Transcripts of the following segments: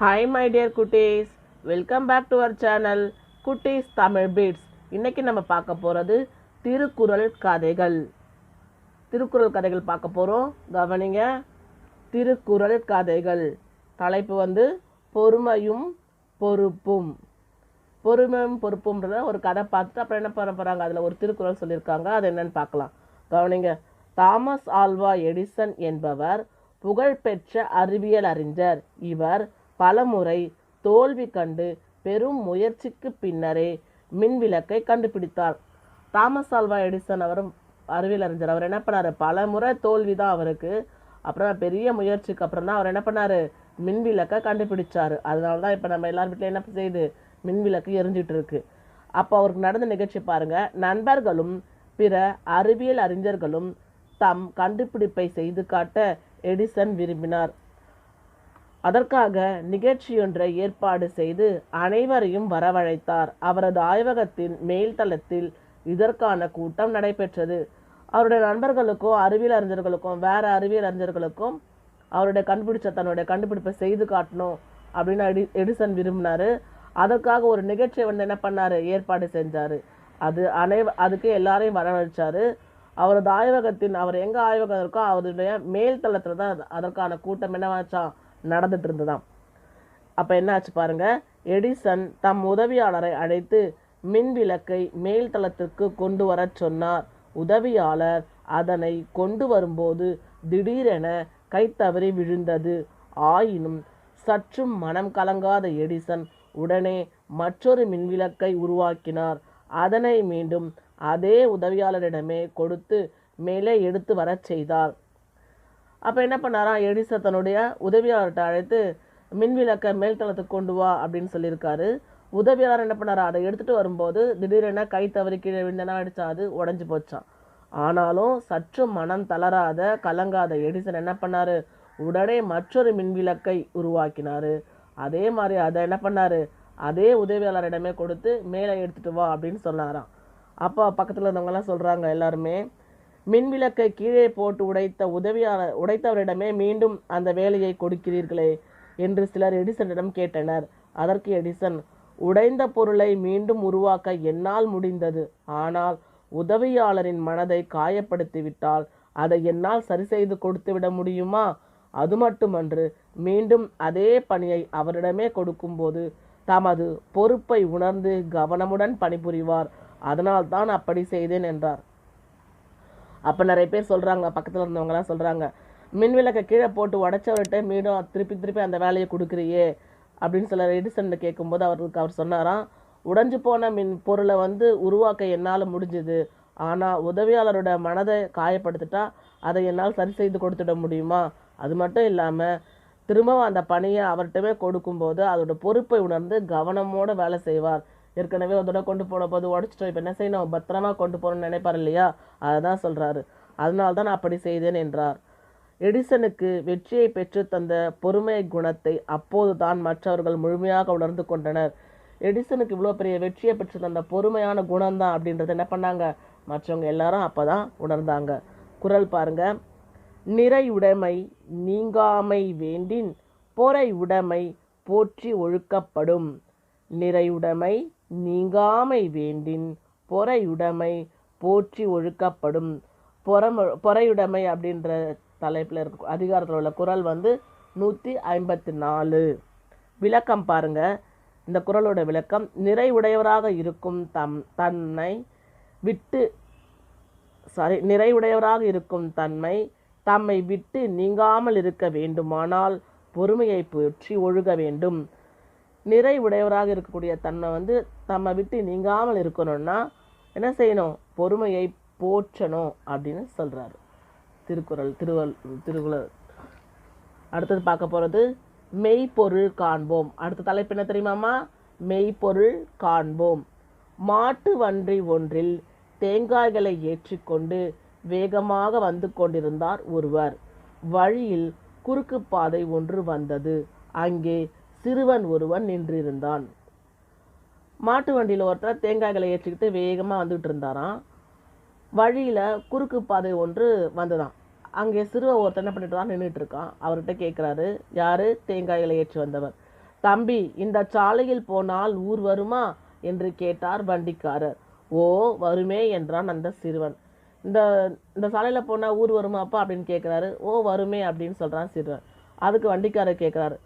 Hi my dear குட்டீஸ். Welcome back to our channel குட்டீஸ் Tamil beads இன்றைக்கி நம்ம பார்க்க போகிறது திருக்குறள் கதைகள். திருக்குறள் கதைகள் பார்க்க போகிறோம் கவனிங்க. திருக்குறள் கதைகள். தலைப்பு வந்து பொறுமையும் பொறுப்பும். பொறுமையும் பொறுப்பும்ன்றத ஒரு கதை பார்த்துட்டு அப்புறம் என்ன பண்ண போகிறாங்க அதில் ஒரு திருக்குறள் சொல்லியிருக்காங்க. அது என்னன்னு பார்க்கலாம். கவனிங்க. தாமஸ் ஆல்வா எடிசன் என்பவர் புகழ்பெற்ற அறிவியல் அறிஞர். இவர் பலமுறை தோல்வி கண்டு பெரும் முயற்சிக்கு பின்னரே மின்விளக்கை கண்டுபிடித்தார். தாமஸ் ஆல்வா எடிசன் அவரும் அறிவியலறிஞர். அவர் என்ன பண்ணார்? பல முறை தோல்வி தான் அவருக்கு. அப்புறம் பெரிய முயற்சிக்கு அப்புறம் தான் அவர் என்ன பண்ணாரு? மின்விளக்கை கண்டுபிடிச்சார். அதனால தான் இப்போ நம்ம எல்லார் வீட்டிலையும் என்ன செய்யுது மின்விளக்கு எரிஞ்சிட்டு இருக்கு. அப்போ அவருக்கு நடந்த நிகழ்ச்சி பாருங்கள் நண்பர்களும் பிற அறிவியல் அறிஞர்களும் தம் கண்டுபிடிப்பை செய்து காட்ட எடிசன் விரும்பினார். அதற்காக நிகழ்ச்சியொன்றை ஏற்பாடு செய்து அனைவரையும் வரவழைத்தார். அவரது ஆய்வகத்தின் மேல்தளத்தில் இதற்கான கூட்டம் நடைபெற்றது. அவருடைய நண்பர்களுக்கும் அறிவியல் அறிஞர்களுக்கும் வேற அறிவியல் அறிஞர்களுக்கும் அவருடைய கண்டுபிடிச்ச தன்னுடைய கண்டுபிடிப்பை செய்து காட்டணும் அப்படின்னு எடி எடிசன் விரும்பினார். அதற்காக ஒரு நிகழ்ச்சியை வந்து என்ன பண்ணாரு? ஏற்பாடு செஞ்சாரு. அது அனை அதுக்கு எல்லாரையும் வரவழைச்சாரு. அவரது ஆய்வகத்தின் அவர் எங்க ஆய்வகம் இருக்கோ அவருடைய மேல்தளத்துல தான் அதற்கான கூட்டம் என்ன வச்சான் நடந்துட்டு இருந்ததாம் என்ன ஆச்சு பாருங்க எடிசன் தம் உதவியாளரை அழைத்து மின் விளக்கை மேல்தளத்திற்கு கொண்டு வரச் சொன்னார். உதவியாளர் அதனை கொண்டு வரும்போது திடீரென கைத்தவறி விழுந்தது. ஆயினும் சற்றும் மனம் கலங்காத எடிசன் உடனே மற்றொரு மின்விளக்கை உருவாக்கினார். அதனை மீண்டும் அதே உதவியாளரிடமே கொடுத்து மேலே எடுத்து வரச் செய்தார். அப்போ என்ன பண்ணாராம் எடிசன் தன்னுடைய உதவியாளர்கிட்ட அழைத்து மின்விளக்கை மேல்தளத்துக்கு கொண்டு வா அப்படின்னு சொல்லியிருக்காரு. உதவியாளர் என்ன பண்ணாரா அதை எடுத்துகிட்டு வரும்போது திடீரென கை தவறி கீழே விழுந்தனா அடிச்சா அது உடஞ்சி போச்சான். ஆனாலும் சற்று மனம் தளராத கலங்காத எடிசன் என்ன பண்ணார் உடனே மற்றொரு மின்விளக்கை உருவாக்கினார். அதே மாதிரி அதை என்ன பண்ணார் அதே உதவியாளரிடமே கொடுத்து மேலே எடுத்துகிட்டு வா அப்படின்னு சொன்னாராம். அப்போ பக்கத்தில் இருந்தவங்கலாம் சொல்கிறாங்க எல்லாருமே மின்விளக்கை கீழே போட்டு உடைத்த உதவியாளர் உடைத்தவரிடமே மீண்டும் அந்த வேலையை கொடுக்கிறீர்களே என்று சிலர் எடிசனிடம் கேட்டனர். அதற்கு எடிசன் உடைந்த பொருளை மீண்டும் உருவாக்க என்னால் முடிந்தது. ஆனால் உதவியாளரின் மனதை காயப்படுத்திவிட்டால் அதை என்னால் சரி செய்து கொடுத்து விட முடியுமா? அது மட்டுமன்று மீண்டும் அதே பணியை அவரிடமே கொடுக்கும்போது தமது பொறுப்பை உணர்ந்து கவனமுடன் பணிபுரிவார். அதனால் தான் அப்படி செய்தேன் என்றார். அப்போ நிறைய பேர் சொல்கிறாங்க பக்கத்தில் இருந்தவங்கலாம் சொல்கிறாங்க மின்விளக்கை கீழே போட்டு உடச்சவர்கிட்ட மீண்டும் திருப்பி திருப்பி அந்த வேலையை கொடுக்குறியே அப்படின்னு சில எடிசனில் கேட்கும்போது அவருக்கு அவர் சொன்னாராம் உடஞ்சு போன மின் பொருளை வந்து உருவாக்க என்னால் முடிஞ்சுது ஆனால் உதவியாளரோட மனதை காயப்படுத்திட்டா அதை என்னால் சரி செய்து கொடுத்துட முடியுமா? அது மட்டும் இல்லாமல் திரும்பவும் அந்த பணியை அவர்கிட்டவே கொடுக்கும்போது அதோட பொறுப்பை உணர்ந்து கவனமோடு வேலை செய்வார். ஏற்கனவே ஒரு தடவை கொண்டு போன போது உடச்சிட்டோம். இப்போ என்ன செய்யணும்? பத்திரமா கொண்டு போகணும்னு நினைப்பார் இல்லையா? அதை தான் சொல்கிறாரு அதனால தான் நான் அப்படி செய்தேன் என்றார். எடிசனுக்கு வெற்றியை பெற்று தந்த பொறுமை குணத்தை அப்போது தான் மற்றவர்கள் முழுமையாக உணர்ந்து கொண்டனர். எடிசனுக்கு இவ்வளோ பெரிய வெற்றியை பெற்று தந்த பொறுமையான குணம்தான் அப்படின்றத என்ன பண்ணாங்க? மற்றவங்க எல்லாரும் அப்போ தான் உணர்ந்தாங்க. குரல் பாருங்க. நிறையுடைமை நீங்காமை வேண்டின் பொறை உடைமை போற்றி ஒழுக்கப்படும். நிறையுடைமை நீங்காமை வேண்டின் பொறையுடைமை போற்றி ஒழுக்கப்படும். பொறம பொறையுடைமை அப்படின்ற தலைப்பில் இருக்க அதிகாரத்தில் உள்ள குரல் வந்து நூற்றி ஐம்பத்தி நாலு. விளக்கம் பாருங்க. இந்த குரலோட விளக்கம் நிறைவுடையவராக இருக்கும் தம் தன்னை விட்டு சாரி நிறைவுடையவராக இருக்கும் தன்மை தம்மை விட்டு நீங்காமல் இருக்க வேண்டுமானால் பொறுமையை போற்றி ஒழுக வேண்டும். நிறைவுடையவராக இருக்கக்கூடிய தன்மை வந்து தம்மை விட்டு நீங்காமல் இருக்கணும்னா என்ன செய்யணும்? பொறுமையை போற்றணும் அப்படின்னு சொல்கிறார் திருக்குறள் திருவள் திருக்குறள். அடுத்தது பார்க்க போகிறது மெய்ப்பொருள் காண்போம். அடுத்த தலைப்பு என்ன தெரியுமாம்மா மெய்ப்பொருள் காண்போம். மாட்டு வன்றி ஒன்றில் தேங்காய்களை ஏற்றிக்கொண்டு வேகமாக வந்து கொண்டிருந்தார் ஒருவர். வழியில் குறுக்கு பாதை ஒன்று வந்தது. அங்கே சிறுவன் ஒருவன் நின்றிருந்தான். மாட்டு வண்டியில் ஒருத்தர் தேங்காய்களை ஏற்றிக்கிட்டு வேகமாக வந்துட்டு இருந்தாராம். வழியில் குறுக்கு பாதை ஒன்று வந்ததான் அங்கே சிறுவன் ஒருத்தர் என்ன பண்ணிட்டு தான் நின்றுட்டு இருக்கான். அவர்கிட்ட கேட்குறாரு யார்? தேங்காய்களை ஏற்றி வந்தவர். தம்பி இந்த சாலையில் போனால் ஊர் வருமா? என்று கேட்டார் வண்டிக்காரர். ஓ வருமே என்றான் அந்த சிறுவன். இந்த இந்த சாலையில் போனால் ஊர் வருமாப்பா? அப்படின்னு கேட்குறாரு ஓ வருமே அப்படின்னு சொல்கிறான் சிறுவன். அதுக்கு வண்டிக்காரர் கேட்குறாரு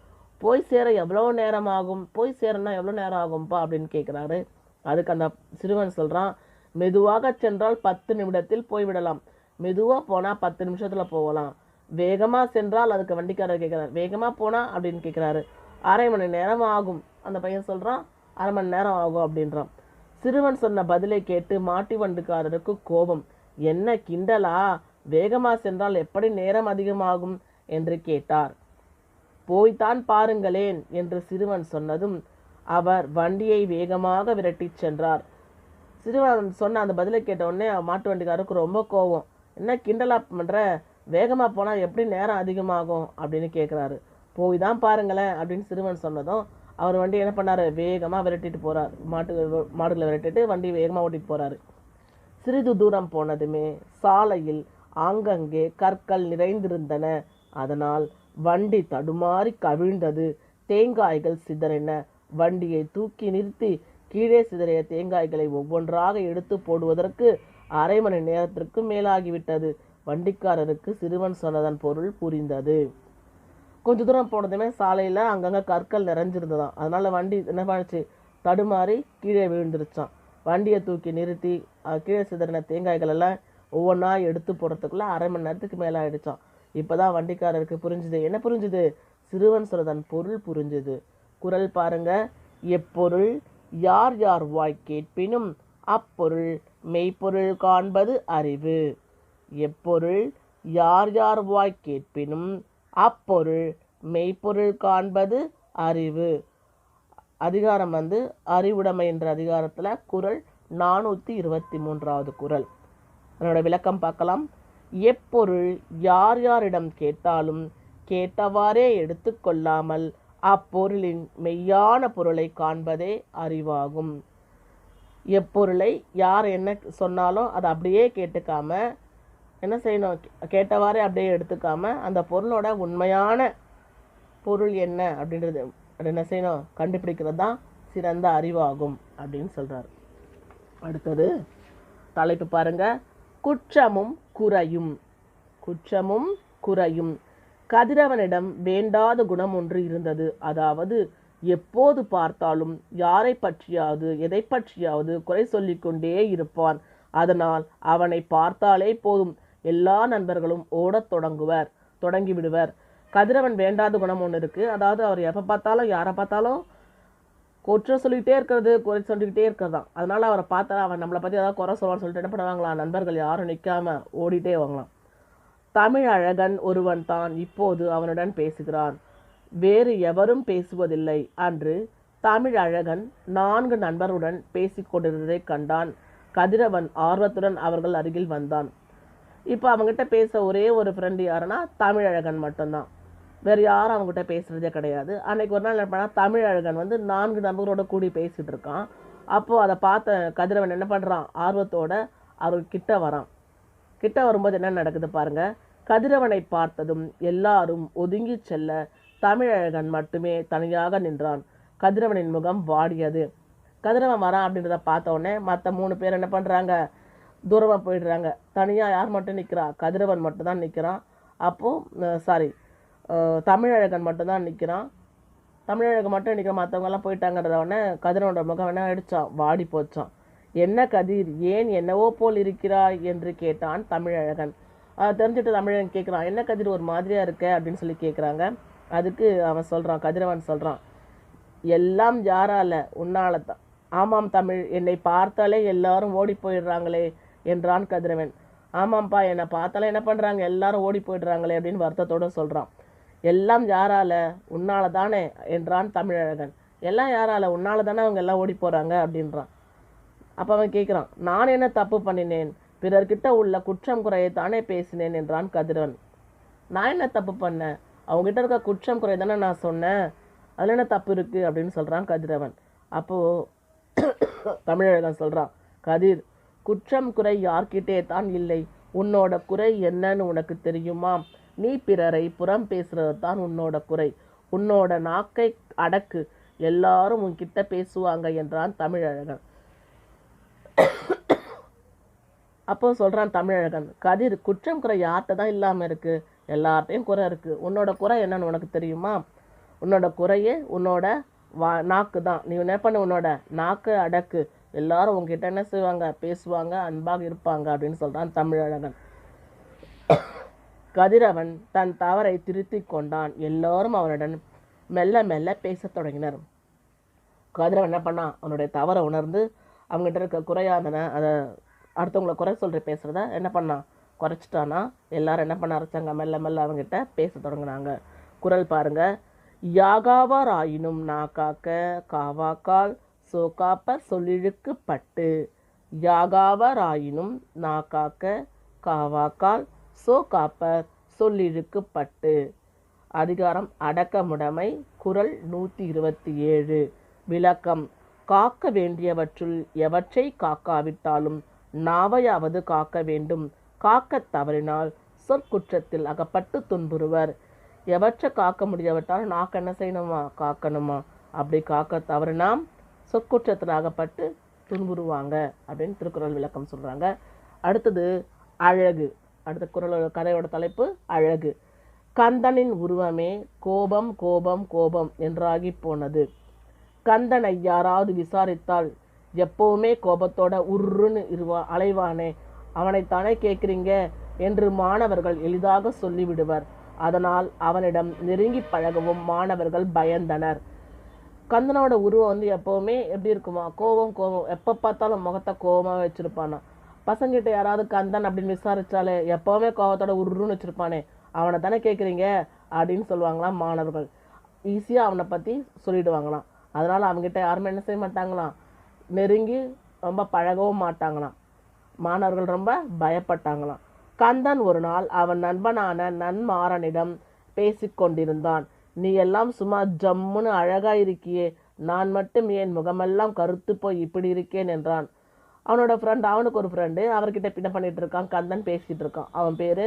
போய் சேர எவ்வளோ நேரம் ஆகும் போய் சேரனா எவ்வளோ நேரம் ஆகும்ப்பா அப்படின்னு கேட்குறாரு அதுக்கு அந்த சிறுவன் சொல்கிறான் மெதுவாக சென்றால் பத்து நிமிடத்தில் போய்விடலாம் மெதுவாக போனால் பத்து நிமிஷத்தில் போகலாம். வேகமாக சென்றால் அதுக்கு வண்டிக்காரர் கேட்குறாரு வேகமாக போனால் அப்படின்னு கேட்குறாரு அரை மணி நேரம் ஆகும். அந்த பையன் சொல்கிறான் அரை மணி நேரம் ஆகும் அப்படின்றான். சிறுவன் சொன்ன பதிலை கேட்டு மாட்டி வண்டுக்காரருக்கு கோபம். என்ன கிண்டலா? வேகமாக சென்றால் எப்படி நேரம் அதிகமாகும்? என்று கேட்டார். போய்த்தான் பாருங்களேன் என்று சிறுவன் சொன்னதும் அவர் வண்டியை வேகமாக விரட்டிச் சென்றார். சிறுவன் சொன்ன அந்த பதிலை கேட்டவுடனே மாட்டு வண்டிக்காரருக்கு ரொம்ப கோவம். என்ன கிண்டலா பண்ணுற வேகமாக போனால் எப்படி நேரம் அதிகமாகும்? அப்படின்னு கேட்குறாரு போய் தான் பாருங்களேன் அப்படின்னு சிறுவன் சொன்னதும் அவர் வண்டி என்ன பண்ணார்? வேகமாக விரட்டிட்டு போகிறார் மாட்டு மாடுகளை விரட்டிட்டு வண்டி வேகமாக ஓட்டிட்டு போகிறாரு சிறிது தூரம் போனதுமே சாலையில் ஆங்கங்கே கற்கள் நிறைந்திருந்தன. அதனால் வண்டி தடுமாறி கவிழ்ந்தது. தேங்காய்கள் சிதறின. வண்டியை தூக்கி நிறுத்தி கீழே சிதறிய தேங்காய்களை ஒவ்வொன்றாக எடுத்து போடுவதற்கு அரை மணி நேரத்திற்கு மேலாகிவிட்டது. வண்டிக்காரருக்கு சிறுவன் சொன்னதன் பொருள் புரிந்தது. கொஞ்ச தூரம் போனதுமே சாலையில் அங்கங்கே கற்கள் நிறைஞ்சிருந்ததாம். அதனால் வண்டி என்ன பண்ணுச்சு தடுமாறி கீழே விழுந்துருச்சான் வண்டியை தூக்கி நிறுத்தி கீழே சிதறின தேங்காய்கள் எல்லாம் ஒவ்வொன்றா எடுத்து போடுறதுக்குள்ளே அரை மணி நேரத்துக்கு மேலே ஆயிடுச்சான் இப்போ தான் வண்டிக்காரருக்கு புரிஞ்சுது. என்ன புரிஞ்சுது? சிறுவன் சொல்றதன் பொருள் புரிஞ்சுது. குரல் பாருங்க. எப்பொருள் யார் யார் வாய் கேட்பினும் அப்பொருள் மெய்ப்பொருள் காண்பது அறிவு. எப்பொருள் யார் யார் வாய் கேட்பினும் அப்பொருள் மெய்ப்பொருள் காண்பது அறிவு. அதிகாரம் வந்து அறிவுடைமை என்ற அதிகாரத்தில் குறள் நானூற்றி இருபத்தி மூன்றாவது குறள் அதனோட விளக்கம் பார்க்கலாம். எப்பொருள் யார் யாரிடம் கேட்டாலும் கேட்டவாறே எடுத்துக்கொள்ளாமல் அப்பொருளின் மெய்யான பொருளை காண்பதே அறிவாகும். எப்பொருளை யார் என்ன சொன்னாலும் அதை அப்படியே கேட்டுக்காம என்ன செய்யணும்? கேட்டவாறே அப்படியே எடுத்துக்காம அந்த பொருளோட உண்மையான பொருள் என்ன அப்படின்றது என்ன செய்யணும்? கண்டுபிடிக்கிறது தான் சிறந்த அறிவாகும் அப்படின்னு சொல்கிறார் அடுத்தது தலைப்பு பாருங்கள் குற்றமும் குறையும். குற்றமும் குறையும். கதிரவனிடம் வேண்டாத குணம் ஒன்று இருந்தது. அதாவது எப்போது பார்த்தாலும் யாரை பற்றியாவது எதை பற்றியாவது குறை சொல்லிக்கொண்டே இருப்பான். அதனால் அவனை பார்த்தாலே போதும். எல்லா நண்பர்களும் ஓடத் தொடங்குவர் தொடங்கி விடுவர் கதிரவன் வேண்டாத குணம் ஒன்று இருக்குது அதாவது அவர் எப்போ பார்த்தாலும் யாரை பார்த்தாலும் குற்றம் சொல்லிக்கிட்டே இருக்கிறது குறை சொல்லிக்கிட்டே இருக்கிறதான் அதனால் அவரை பார்த்தா அவன் நம்மளை பற்றி ஏதாவது குறை சொல்லுவான்னு சொல்லிட்டு என்ன பண்ணுவாங்களா? நண்பர்கள் யாரும் நிற்காம ஓடிட்டே வாங்கலாம். தமிழ் அழகன் ஒருவன் தான் இப்போது அவனுடன் பேசுகிறான். வேறு எவரும் பேசுவதில்லை அன்று தமிழ் அழகன் நான்கு நண்பருடன் பேசிக் கொண்டிருந்ததைக் கண்டான். கதிரவன் ஆர்வத்துடன் அவர்கள் அருகில் வந்தான். இப்போ அவங்ககிட்ட பேச ஒரே ஒரு ஃப்ரெண்டு யாருன்னா தமிழழகன் மட்டும்தான். வேறு யாரும் அவங்ககிட்ட பேசுகிறதே கிடையாது. அன்றைக்கி ஒரு நாள் என்ன பண்ணால் தமிழழகன் வந்து நான்கு நண்பர்களோட கூடி பேசிகிட்டு இருக்கான். அப்போது அதை பார்த்த கதிரவன் என்ன பண்ணுறான் ஆர்வத்தோட அவர் கிட்ட வரான். கிட்ட வரும்போது என்ன நடக்குது பாருங்க. கதிரவனை பார்த்ததும் எல்லாரும் ஒதுங்கி செல்ல தமிழழகன் மட்டுமே தனியாக நின்றான். கதிரவனின் முகம் வாடியது. கதிரவன் வரான் அப்படின்றத பார்த்த உடனே மற்ற மூணு பேர் என்ன பண்ணுறாங்க தூரமாக போயிடுறாங்க. தனியாக யார் மட்டும் நிற்கிறா கதிரவன் மட்டும் தான் நிற்கிறான் அப்போது சாரி தமிழழகன் மட்டும்தான் நிற்கிறான் தமிழழகன் மட்டும் நிற்கிற மற்றவங்கெல்லாம் போயிட்டாங்கன்றத கதிரவனோட முகம் என்ன அடித்தான் வாடி போச்சான் என்ன கதிர்? ஏன் என்னவோ போல் இருக்கிறாய்? என்று கேட்டான் தமிழழகன். அதை தெரிஞ்சுட்டு தமிழன் கேட்குறான் என்ன கதிர் ஒரு மாதிரியாக இருக்க? அப்படின்னு சொல்லி கேட்குறாங்க அதுக்கு அவன் சொல்கிறான் கதிரவன் சொல்கிறான் எல்லாம் யாரால? உன்னால தான் ஆமாம் தமிழ் என்னை பார்த்தாலே எல்லாரும் ஓடி போயிடுறாங்களே என்றான் கதிரவன். ஆமாம்ப்பா என்னை பார்த்தாலே என்ன பண்ணுறாங்க எல்லாரும் ஓடி போயிடுறாங்களே அப்படின்னு வருத்தத்தோட சொல்கிறான் எல்லாம் யாரால? உன்னால தானே என்றான் தமிழழகன். எல்லாம் யாரால? உன்னால தானே அவங்க எல்லாம் ஓடி போகிறாங்க அப்படின்றான். அப்போ அவன் கேட்குறான் நான் என்ன தப்பு பண்ணினேன்? பிறர்கிட்ட உள்ள குற்றம் குறையை தானே பேசினேன்? என்றான் கதிரவன். நான் என்ன தப்பு பண்ணேன் அவங்ககிட்ட இருக்க குற்றம் குறை தானே நான் சொன்னேன். அதில் என்ன தப்பு இருக்குது அப்படின்னு சொல்கிறான் கதிரவன். அப்போது தமிழழகன் சொல்கிறான் கதிர் குற்றம் குறை யார்கிட்டே தான் இல்லை? உன்னோட குறை என்னன்னு உனக்கு தெரியுமா? நீ பிறரை புறம் பேசுறது தான் உன்னோட குறை. உன்னோட நாக்கை அடக்கு. எல்லாரும் உன்கிட்ட பேசுவாங்க என்றான் தமிழழகன். அப்போ சொல்றான் தமிழழகன் கதிர் குற்றம் குறை யார்கிட்ட தான் இல்லாமல் இருக்கு? எல்லார்ட்டையும் குறை இருக்கு. உன்னோட குறை என்னன்னு உனக்கு தெரியுமா? உன்னோட குறையே உன்னோட வா நாக்கு தான் நீ என்ன பண்ண? உன்னோட நாக்கு அடக்கு. எல்லாரும் உங்ககிட்ட என்ன செய்வாங்க? பேசுவாங்க அன்பாக இருப்பாங்க அப்படின்னு சொல்றான் தமிழழகன். கதிரவன் தன் தவறை திருத்திக் கொண்டான். எல்லோரும் அவனுடன் மெல்ல மெல்ல பேசத் தொடங்கினர். கதிரவன் என்ன பண்ணான் அவனுடைய தவறை உணர்ந்து அவங்ககிட்ட இருக்க குறையாதன அதை அடுத்தவங்களை குறை சொல்கிற பேசுகிறத என்ன பண்ணான் குறைச்சிட்டானா? எல்லாரும் என்ன பண்ண ஆரம்பிச்சாங்க? மெல்ல மெல்ல அவங்ககிட்ட பேச தொடங்கினாங்க. குரல் பாருங்க. யாகாவார் ஆயினும் நான் காக்க காவாக்கால் சோ சொல்லிழுக்கு பட்டு யாகாவராயினும் நான் காக்க காவாக்கால் சோ சொல்லிழுக்கு பட்டு அதிகாரம் அடக்கமுடைமை குரல் நூற்றி இருபத்தி ஏழு விளக்கம் காக்க வேண்டியவற்றுள் எவற்றை காக்காவிட்டாலும் நாவையாவது காக்க வேண்டும். காக்கத் தவறினால் சொற்குற்றத்தில் அகப்பட்டு துன்புறுவர். எவற்றை காக்க முடியாவிட்டால் நாக்கு என்ன செய்யணுமா? காக்கணுமா? அப்படி காக்க தவறினாம் சொற்குற்றத்தில் அகப்பட்டு துன்புறுவாங்க அப்படின்னு திருக்குறள் விளக்கம் சொல்கிறாங்க அடுத்தது அழகு. அடுத்த குரலோட கதையோட தலைப்பு அழகு. கந்தனின் உருவமே கோபம் கோபம் கோபம் என்றாகி போனது. கந்தனை யாராவது விசாரித்தால் எப்போவுமே கோபத்தோட உருன்னு இருவா அலைவானே அவனைத்தானே கேட்குறீங்க? என்று மாணவர்கள் எளிதாக சொல்லிவிடுவர். அதனால் அவனிடம் நெருங்கி பழகவும் மாணவர்கள் பயந்தனர். கந்தனோட உருவம் வந்து எப்போவுமே எப்படி இருக்குமா? கோபம் கோபம் எப்போ பார்த்தாலும் முகத்தை கோபமாக வச்சுருப்பானா? பசங்கிட்ட யாராவது கந்தன் அப்படின்னு விசாரித்தாலே எப்போவுமே கோபத்தோட உருன்னு வச்சுருப்பானே. அவனை தானே கேட்குறீங்க அப்படின்னு சொல்லுவாங்களாம் மாணவர்கள். ஈஸியாக அவனை பற்றி சொல்லிடுவாங்களாம். அதனால் அவங்ககிட்ட யாருமே என்ன செய்ய மாட்டாங்களாம். நெருங்கி ரொம்ப பழகவும் மாட்டாங்களாம். மாணவர்கள் ரொம்ப பயப்பட்டாங்களாம். கந்தன் ஒரு நாள் அவன் நண்பனான நன்மாறனிடம் பேசிக்கொண்டிருந்தான். நீ எல்லாம் சும்மா ஜம்முன்னு அழகா இருக்கியே. நான் மட்டும் என் முகமெல்லாம் கருத்து போய் இப்படி இருக்கேன் என்றான். அவனோட ஃப்ரெண்ட் அவனுக்கு ஒரு ஃப்ரெண்டு அவர்கிட்ட பின்ன பண்ணிட்டு இருக்கான் கந்தன் பேசிகிட்டு இருக்கான். அவன் பேர்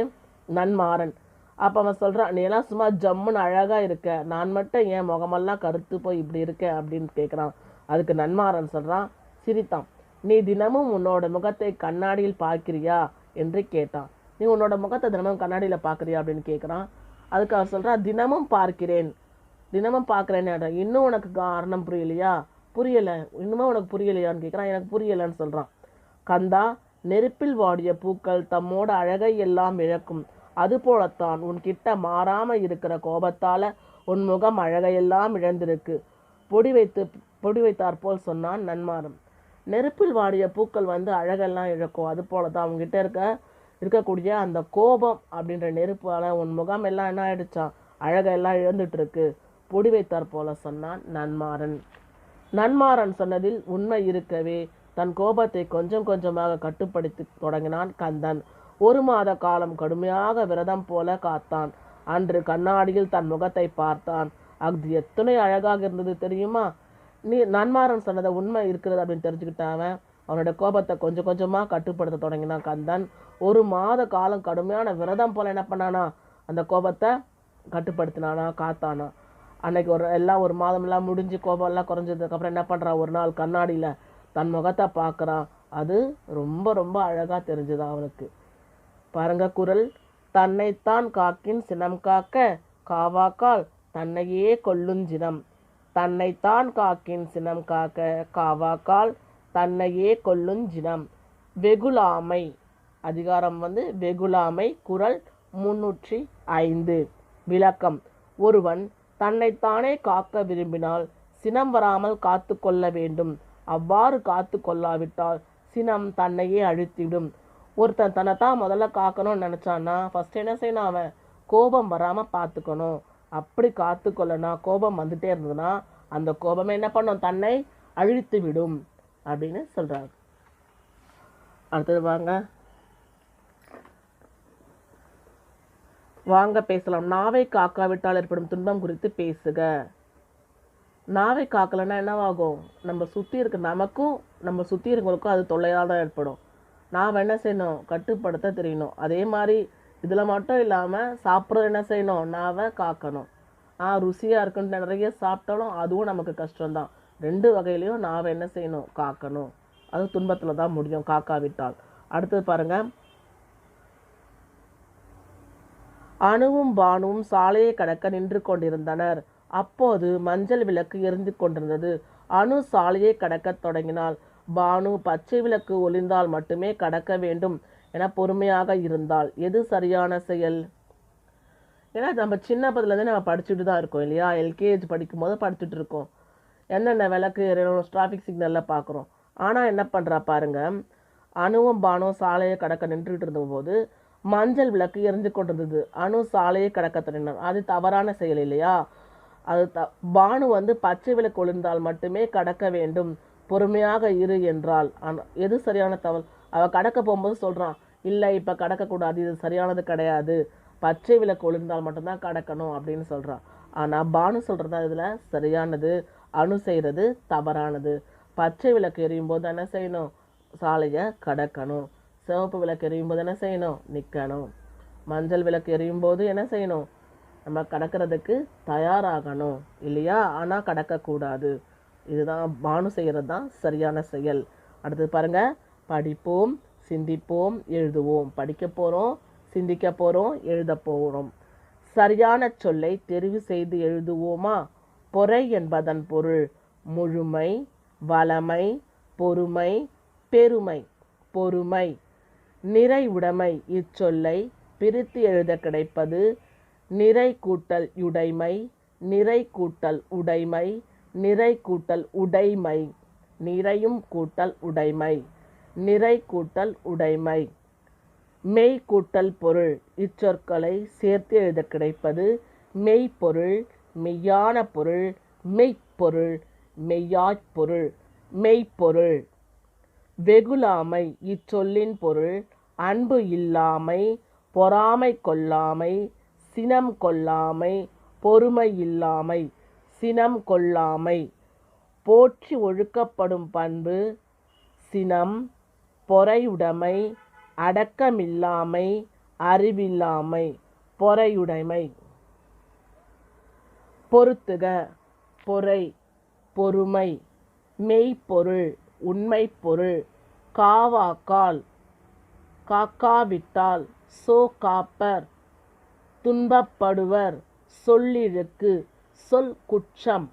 நன்மாறன். அப்போ அவன் சொல்கிறான் நீ எல்லாம் சும்மா ஜம்முன்னு அழகாக இருக்க. நான் மட்டும் ஏன் முகமெல்லாம் கருத்து போய் இப்படி இருக்க? அப்படின்னு கேட்குறான் அதுக்கு நன்மாறன் சொல்கிறான் சிரித்தான். நீ தினமும் உன்னோட முகத்தை கண்ணாடியில் பார்க்கிறியா? என்று கேட்டான். நீ உன்னோட முகத்தை தினமும் கண்ணாடியில் பார்க்குறியா? அப்படின்னு கேட்குறான் அதுக்கு அவர் சொல்றான் தினமும் பார்க்கிறேன். தினமும் பார்க்குறேன்னு இன்னும் உனக்கு காரணம் புரியலையா? புரியலை. இன்னுமே உனக்கு புரியலையான்னு கேட்குறான். எனக்கு புரியலைன்னு சொல்கிறான் கந்தா நெருப்பில் வாடிய பூக்கள் தம்மோட அழகை எல்லாம் இழக்கும். அதுபோலத்தான் உன்கிட்ட மாறாமல் இருக்கிற கோபத்தால் உன் முகம் அழகையெல்லாம் இழந்திருக்கு. பொடி வைத்து பொடி வைத்தாற்போல் சொன்னான் நன்மாரும் நெருப்பில் வாடிய பூக்கள் வந்து அழகெல்லாம் இழக்கும். அது போல தான் அவங்ககிட்ட இருக்க இருக்கக்கூடிய அந்த கோபம் அப்படின்ற நெருப்பால் உன் முகம் எல்லாம் என்ன ஆயிடுச்சான் அழகெல்லாம் இழந்துட்டுருக்கு. பொடி வைத்தார் போல சொன்னான் நன்மாறன். நன்மாறன் சொன்னதில் உண்மை இருக்கவே. தன் கோபத்தை கொஞ்சம் கொஞ்சமாக கட்டுப்படுத்தி தொடங்கினான் கந்தன். ஒரு மாத காலம் கடுமையாக விரதம் போல காத்தான். அன்று கண்ணாடியில் தன் முகத்தை பார்த்தான். அது எத்தனை அழகாக இருந்தது தெரியுமா? நீ நன்மாறன் சொன்னதை உண்மை இருக்கிறது அப்படின்னு தெரிஞ்சுக்கிட்டாவன் அவனோட கோபத்தை கொஞ்சம் கொஞ்சமாக கட்டுப்படுத்த தொடங்கினான் கந்தன். ஒரு மாத காலம் கடுமையான விரதம் போல் என்ன பண்ணானா அந்த கோபத்தை கட்டுப்படுத்தினானா காத்தானா. அன்னைக்கு ஒரு எல்லாம் ஒரு மாதமெல்லாம் முடிஞ்சு கோபம்லாம் குறைஞ்சதுக்கப்புறம் என்ன பண்ணுறான் ஒரு நாள் கண்ணாடியில் தன் முகத்தை பார்க்குறான் அது ரொம்ப ரொம்ப அழகாக தெரிஞ்சுது அவனுக்கு. பாருங்க குரல். தன்னைத்தான் காக்கின் சினம் காக்க காவாக்கால் தன்னையே கொல்லுஞ்சினம் தன்னைத்தான் காக்கின் சினம் காக்க காவாக்கால் தன்னையே கொல்லுஞ்சினம் வெகுளாமை. அதிகாரம் வந்து வெகுலாமை குரல் முன்னூற்றி ஐந்து. விளக்கம். ஒருவன் தன்னைத்தானே காக்க விரும்பினால் சினம் வராமல் காத்து கொள்ள வேண்டும். அவ்வாறு காத்து கொள்ளாவிட்டால் சினம் தன்னையே அழுத்திவிடும் ஒருத்தன் தன்னைத்தான் முதல்ல காக்கணும்னு நினச்சான்னா ஃபர்ஸ்ட் என்ன செய்யணும் அவன்? கோபம் வராமல் பார்த்துக்கணும் அப்படி காத்து கொள்ளனா கோபம் வந்துட்டே இருந்ததுன்னா அந்த கோபமே என்ன பண்ணும்? தன்னை அழித்து விடும் அப்படின்னு சொல்றாங்க அடுத்தது வாங்க. வாங்க பேசலாம். நாவை காக்காவிட்டால் ஏற்படும் துன்பம் குறித்து பேசுக. நாவை காக்கலைன்னா என்னவாகும்? நம்ம சுற்றி இருக்க நமக்கும் நம்ம சுற்றி இருக்கவங்களுக்கும் அது தொல்லையாக தான் ஏற்படும். நாம் என்ன செய்யணும்? கட்டுப்படுத்த தெரியணும். அதே மாதிரி இதில் மட்டும் இல்லாமல் சாப்பிட்றது என்ன செய்யணும்? நாவை காக்கணும். ஆ ருசியாக இருக்குன்னு நிறைய சாப்பிட்டாலும் அதுவும் நமக்கு கஷ்டம்தான். ரெண்டு வகையிலையும் நாவை என்ன செய்யணும்? காக்கணும். அது துன்பத்தில் தான் முடியும். காக்காவிட்டால். அடுத்தது பாருங்கள் அணுவும் பானுவும் சாலையை கடக்க நின்று கொண்டிருந்தனர். அப்போது மஞ்சள் விளக்கு எரிந்து கொண்டிருந்தது. அணு சாலையை கடக்கத் தொடங்கினாள். பானு பச்சை விளக்கு ஒளிந்தால் மட்டுமே கடக்க வேண்டும் என பொறுமையாக இருந்தால் எது சரியான செயல்? ஏன்னா நம்ம சின்ன பதிலேருந்து நம்ம படிச்சுட்டு தான் இருக்கோம் இல்லையா? எல்கேஜி படிக்கும் போது படிச்சுட்டு இருக்கோம். என்னென்ன விளக்கு ஏறணும் டிராஃபிக் சிக்னலில் பார்க்குறோம் ஆனால் என்ன பண்ணுறா பாருங்க. அணுவும் பானும் சாலையை கடக்க நின்றுட்டு இருந்தபோது மஞ்சள் விளக்கு எரிஞ்சு கொண்டிருந்தது. அணு சாலையை கடக்க தொடங்கினார் அது தவறான செயல் இல்லையா? அது த பானு வந்து பச்சை விளக்கு ஒளிர்ந்தால் மட்டுமே கடக்க வேண்டும். பொறுமையாக இரு என்றால் எது சரியான தவறு? அவள் கடக்க போகும்போது சொல்கிறான் இல்லை இப்போ கடக்கக்கூடாது. இது சரியானது கிடையாது. பச்சை விளக்கு ஒளிர்ந்தால் மட்டும்தான் கடக்கணும் அப்படின்னு சொல்கிறான் ஆனால் பானு சொல்கிறது இதில்? சரியானது. அணு செய்கிறது தவறானது. பச்சை விளக்கு எரியும் போது என்ன செய்யணும்? சாலையை கடக்கணும். சிவப்பு விளக்கு எரியும் போது என்ன செய்யணும்? நிற்கணும் மஞ்சள் விளக்கு எரியும் போது என்ன செய்யணும்? நம்ம கடக்கிறதுக்கு தயாராகணும் இல்லையா? ஆனால் கடக்கக்கூடாது. இதுதான் பானு செய்கிறது தான் சரியான செயல். அடுத்தது பாருங்கள் படிப்போம் சிந்திப்போம் எழுதுவோம். படிக்க போகிறோம் சிந்திக்க போகிறோம் எழுத போகிறோம் சரியான சொல்லை தெரிவு செய்து எழுதுவோமா? பொறை என்பதன் பொருள் முழுமை வளமை பொறுமை பெருமை. பொறுமை. நிறைவுடைமை. இச்சொல்லை பிரித்து எழுத கிடைப்பது நிறை கூட்டல் உடைமை நிறை கூட்டல் உடைமை நிறை கூட்டல் உடைமை நிறையும் கூட்டல் உடைமை நிறை கூட்டல் உடைமை. மெய் கூட்டல் பொருள் இச்சொற்களை சேர்த்து எழுத கிடைப்பது மெய்ப்பொருள் மெய்யான பொருள் மெய்ப்பொருள் மெய்யாய்ப் பொருள் மெய்ப்பொருள். வெகுலாமை இச்சொல்லின் பொருள் அன்பு இல்லாமை பொறாமை கொள்ளாமை சினம் கொள்ளாமை பொறுமை இல்லாமை சினம் கொள்ளாமை. போற்றி ஒழுக்கப்படும் பண்பு சினம் பொறையுடைமை அடக்கமில்லாமை அறிவில்லாமை பொறையுடைமை. பொறுத்துக பொறை பொறுமை மெய்ப்பொருள் உண்மைப்பொருள் காவாக்கால் காக்காவிட்டால் சோ காப்பர். துன்பப்படுவர் சொல்லிழுக்கு சொல் குற்றம்.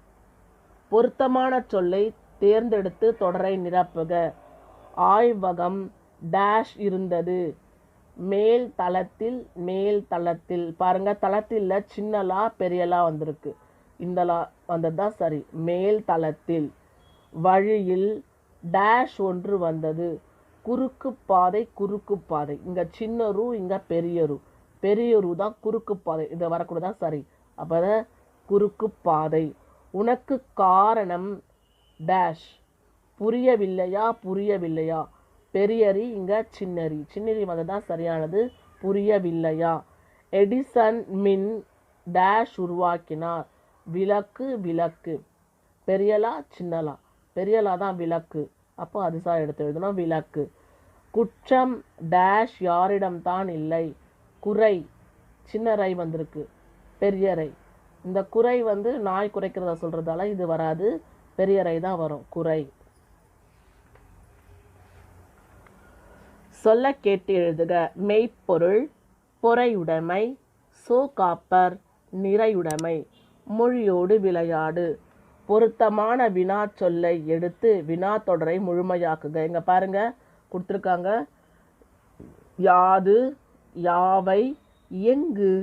பொருத்தமான சொல்லை தேர்ந்தெடுத்து தொடரை நிரப்புக. ஆய்வகம் டேஷ் இருந்தது. மேல் தளத்தில் மேல் தளத்தில். பாருங்க தளத்தில் சின்னலா பெரியலா வந்திருக்கு. இந்த லா வந்தது தான் சரி. மேல் தளத்தில். வழியில் டேஷ் ஒன்று வந்தது. குறுக்கு பாதை குறுக்கு பாதை. இங்கே சின்ன ரூ இங்கே பெரிய ரூ பெரிய ரூ தான் குறுக்கு பாதை. இதை வரக்கூடாது தான் சரி. அப்போ குறுக்கு பாதை. உனக்கு காரணம் டேஷ் புரியவில்லையா? புரியவில்லையா? பெரியரி இங்கே சின்னரி சின்னரி வந்து தான் சரியானது. புரியவில்லையா? எடிசன் மின் டேஷ் உருவாக்கினார். விளக்கு விளக்கு. பெரியலா சின்னலா? பெரியலா தான் விளக்கு. அப்போ அது சார் எடுத்து எழுதணும் விளக்கு. குற்றம் டேஷ் யாரிடம்தான் இல்லை. குறை சின்ன ரை வந்திருக்கு. பெரிய ரை. இந்த குறை வந்து நாய் குறைக்கிறத சொல்றதால இது வராது. பெரிய ரை தான் வரும். குறை. சொல்ல கேட்டு எழுதுக. மெய்ப்பொருள் பொறையுடைமை சோ காப்பர் நிறையுடைமை. மொழியோடு விளையாடு. பொருத்தமான வினா சொல்லை எடுத்து வினா தொடரை முழுமையாக்குக இங்கே பாருங்க கொடுத்துருக்காங்க. யாது யாவை எங்கு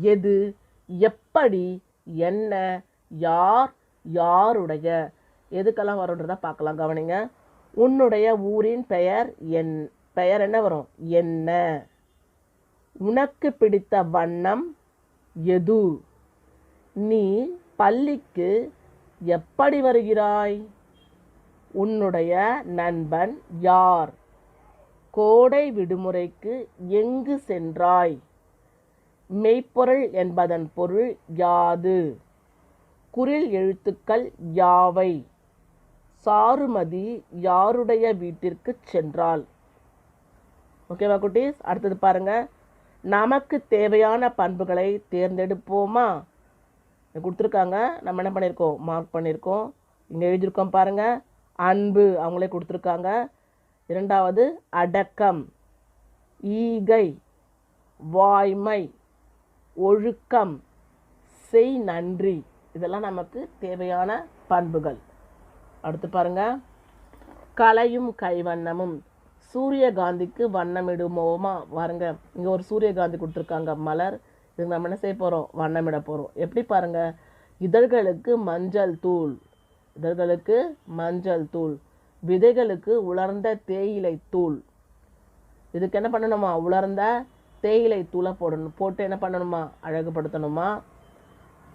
எது எப்படி என்ன யார் யாருடைய. எதுக்கெல்லாம் வரும்ன்றதை பார்க்கலாம் கவனிங்க. உன்னுடைய ஊரின் பெயர் என் பெயர் என்ன வரும்? என்ன. உனக்கு பிடித்த வண்ணம் எது? நீ பள்ளிக்கு எப்படி வருகிறாய்? உன்னுடைய நண்பன் யார்? கோடை விடுமுறைக்கு எங்கு சென்றாய்? மெய்ப்பொருள் என்பதன் பொருள் யாது? குரில் எழுத்துக்கள் யாவை? சாருமதி யாருடைய வீட்டிற்கு சென்றாள்? ஓகேவா குட்டீஸ்? அடுத்தது பாருங்கள் நமக்கு தேவையான பண்புகளை தேர்ந்தெடுப்போமா? கொடுத்துருக்காங்க. நம்ம என்ன பண்ணியிருக்கோம் மார்க் பண்ணியிருக்கோம் இங்கே எழுதியிருக்கோம் பாருங்கள் அன்பு அவங்களே கொடுத்துருக்காங்க. இரண்டாவது அடக்கம். ஈகை வாய்மை ஒழுக்கம் செய் நன்றி. இதெல்லாம் நமக்கு தேவையான பண்புகள். அடுத்து பாருங்கள் கலையும் கைவண்ணமும். சூரியகாந்திக்கு வண்ணமிடுமோமா? பாருங்க. இங்கே ஒரு சூரியகாந்தி கொடுத்துருக்காங்க மலர். இதுக்கு நம்ம என்ன செய்ய போகிறோம் வண்ணமிட போகிறோம் எப்படி பாருங்கள் இதழ்களுக்கு மஞ்சள் தூள். இதழ்களுக்கு மஞ்சள் தூள். விதைகளுக்கு உலர்ந்த தேயிலை தூள். இதுக்கு என்ன பண்ணணுமா? உலர்ந்த தேயிலை தூளை போடணும். போட்டு என்ன பண்ணணுமா? அழகுபடுத்தணுமா?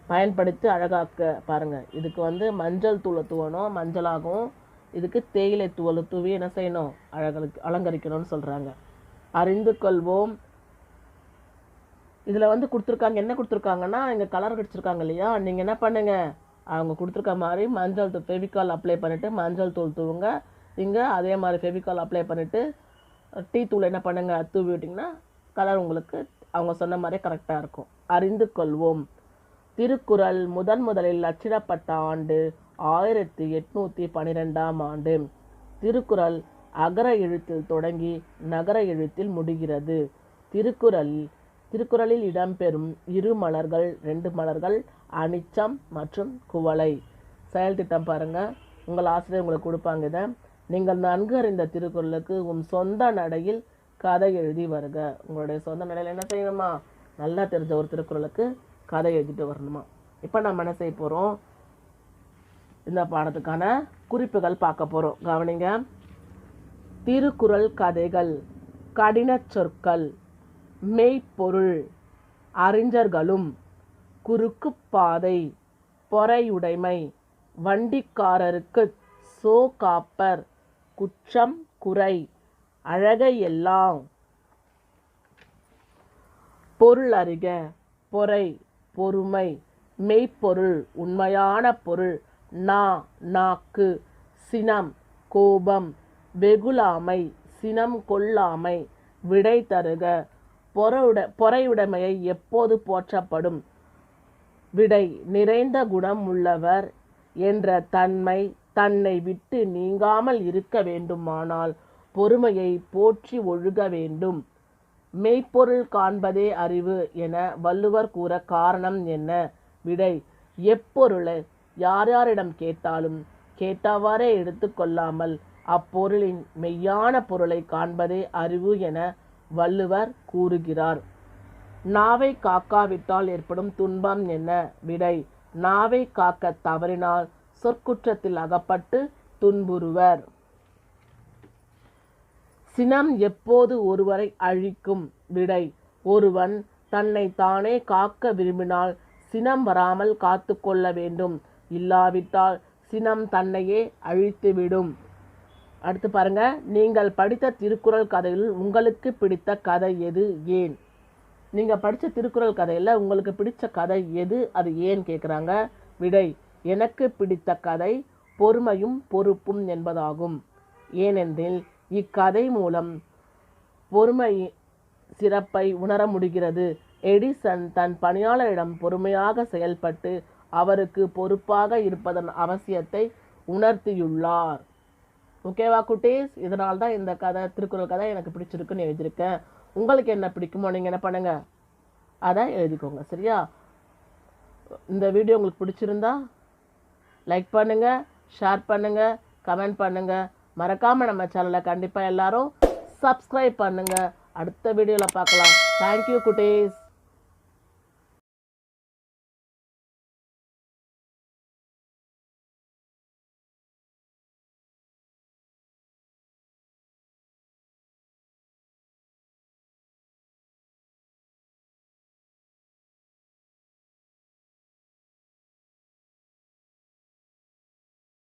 பயன்படுத்தி அழகாக்க பாருங்கள் இதுக்கு வந்து மஞ்சள் தூளை தூவணும். மஞ்சளாகும் இதுக்கு தேயிலை தூளை தூவி என்ன செய்யணும்? அழகலுக்கு அலங்கரிக்கணும்னு சொல்கிறாங்க அறிந்து கொள்வோம். இதில் வந்து கொடுத்துருக்காங்க என்ன கொடுத்துருக்காங்கன்னா இங்கே கலர் அடிச்சிருக்காங்க இல்லையா? நீங்கள் என்ன பண்ணுங்கள் அவங்க கொடுத்துருக்க மாதிரி மஞ்சள் தூள் ஃபெவிகால் அப்ளை பண்ணிவிட்டு மஞ்சள் தூள் தூவுங்க. இங்கே அதே மாதிரி ஃபெவிகால் அப்ளை பண்ணிவிட்டு டீ தூள் என்ன பண்ணுங்கள் தூவி விட்டிங்கன்னா கலர் உங்களுக்கு அவங்க சொன்ன மாதிரி கரெக்டாக இருக்கும். அறிந்து கொள்வோம். திருக்குறள் முதன் முதலில் அச்சிடப்பட்ட ஆண்டு ஆயிரத்தி எட்நூற்றி பன்னிரெண்டாம் ஆண்டு. திருக்குறள் அகர எழுத்தில் தொடங்கி நகர எழுத்தில் முடிகிறது. திருக்குறள் திருக்குறளில் இடம்பெறும் இரு மலர்கள் ரெண்டு மலர்கள் அனிச்சம் மற்றும் குவளை. செயல் திட்டம் பாருங்கள் உங்கள் ஆசிரியர் உங்களுக்கு கொடுப்பாங்க இதை. நீங்கள் நன்கு அறிந்த திருக்குறளுக்கு உன் சொந்த நடையில் கதை எழுதி வருக. உங்களுடைய சொந்த நடையில் என்ன செய்யணுமா? நல்லா தெரிஞ்ச ஒரு திருக்குறளுக்கு கதை எழுதிட்டு வரணுமா? இப்போ நம்ம என்ன செய்ய போகிறோம் இந்த பாடத்துக்கான குறிப்புகள் பார்க்க போகிறோம் கவனிங்க. திருக்குறள் கதைகள் கடினச் சொற்கள் மெய்ப்பொருள். அறிஞர்களும் குறுக்குப் பாதை பொறையுடைமை வண்டிக்காரருக்கு சோ காப்பர் குற்றம் குறை அழகையெல்லாம். பொருளறிக பொருள் அறிக பொறை பொறுமை மெய்ப்பொருள் உண்மையான பொருள் நா நாக்கு சினம் கோபம் வெகுளாமை சினம் கொள்ளாமை விடை தருக பொறவுட பொறையுடைமையை எப்போது போற்றப்படும்? விடை நிறைந்த குணம் உள்ளவர் என்ற தன்மை தன்னை விட்டு நீங்காமல் இருக்க வேண்டுமானால் பொறுமையை போற்றி ஒழுக வேண்டும். மெய்ப்பொருள் காண்பதே அறிவு என வள்ளுவர் கூற காரணம் என்ன? விடை எப்பொருளை யார் யாரிடம் கேட்டாலும் கேட்டவாறே எடுத்துக்கொள்ளாமல் அப்பொருளின் மெய்யான பொருளை காண்பதே அறிவு என வள்ளுவர் கூறுகிறார். நாவை காக்காவிட்டால் ஏற்படும் துன்பம் என்ன? விடை நாவை காக்க தவறினால் சொற்குற்றத்தில் அகப்பட்டு துன்புறுவர். சினம் எப்போது ஒருவரை அழிக்கும்? விடை ஒருவன் தன்னை தானே காக்க விரும்பினால் சினம் வராமல் காத்து கொள்ள வேண்டும். இல்லாவிட்டால் சினம் தன்னையே அழித்துவிடும். அடுத்து பாருங்க நீங்கள் படித்த திருக்குறள் கதையில் உங்களுக்கு பிடித்த கதை எது? ஏன்? நீங்கள் படித்த திருக்குறள் கதையில் உங்களுக்கு பிடித்த கதை எது? அது ஏன் கேட்குறாங்க விடை எனக்கு பிடித்த கதை பொறுமையும் பொறுப்பும் என்பதாகும். ஏனென்றில் இக்கதை மூலம் பொறுமை சிறப்பை உணர முடிகிறது. எடிசன் தன் பணியாளரிடம் பொறுமையாக செயல்பட்டு அவருக்கு பொறுப்பாக இருப்பதன் அவசியத்தை உணர்த்தியுள்ளார். ஓகேவா குட்டீஸ்? இதனால தான் இந்த கதை திருக்குறள் கதை எனக்கு பிடிச்சிருக்குன்னு எழுதியிருக்கேன். உங்களுக்கு என்ன பிடிக்குமோ நீங்கள் என்ன பண்ணுங்கள் அதை எழுதிக்கோங்க சரியா? இந்த வீடியோ உங்களுக்கு பிடிச்சிருந்தா லைக் பண்ணுங்கள் ஷேர் பண்ணுங்கள் கமெண்ட் பண்ணுங்கள் மறக்காமல் நம்ம சேனலை கண்டிப்பாக எல்லோரும் சப்ஸ்கிரைப் பண்ணுங்கள் அடுத்த வீடியோவில் பார்க்கலாம். தேங்க்யூ குட்டீஸ்.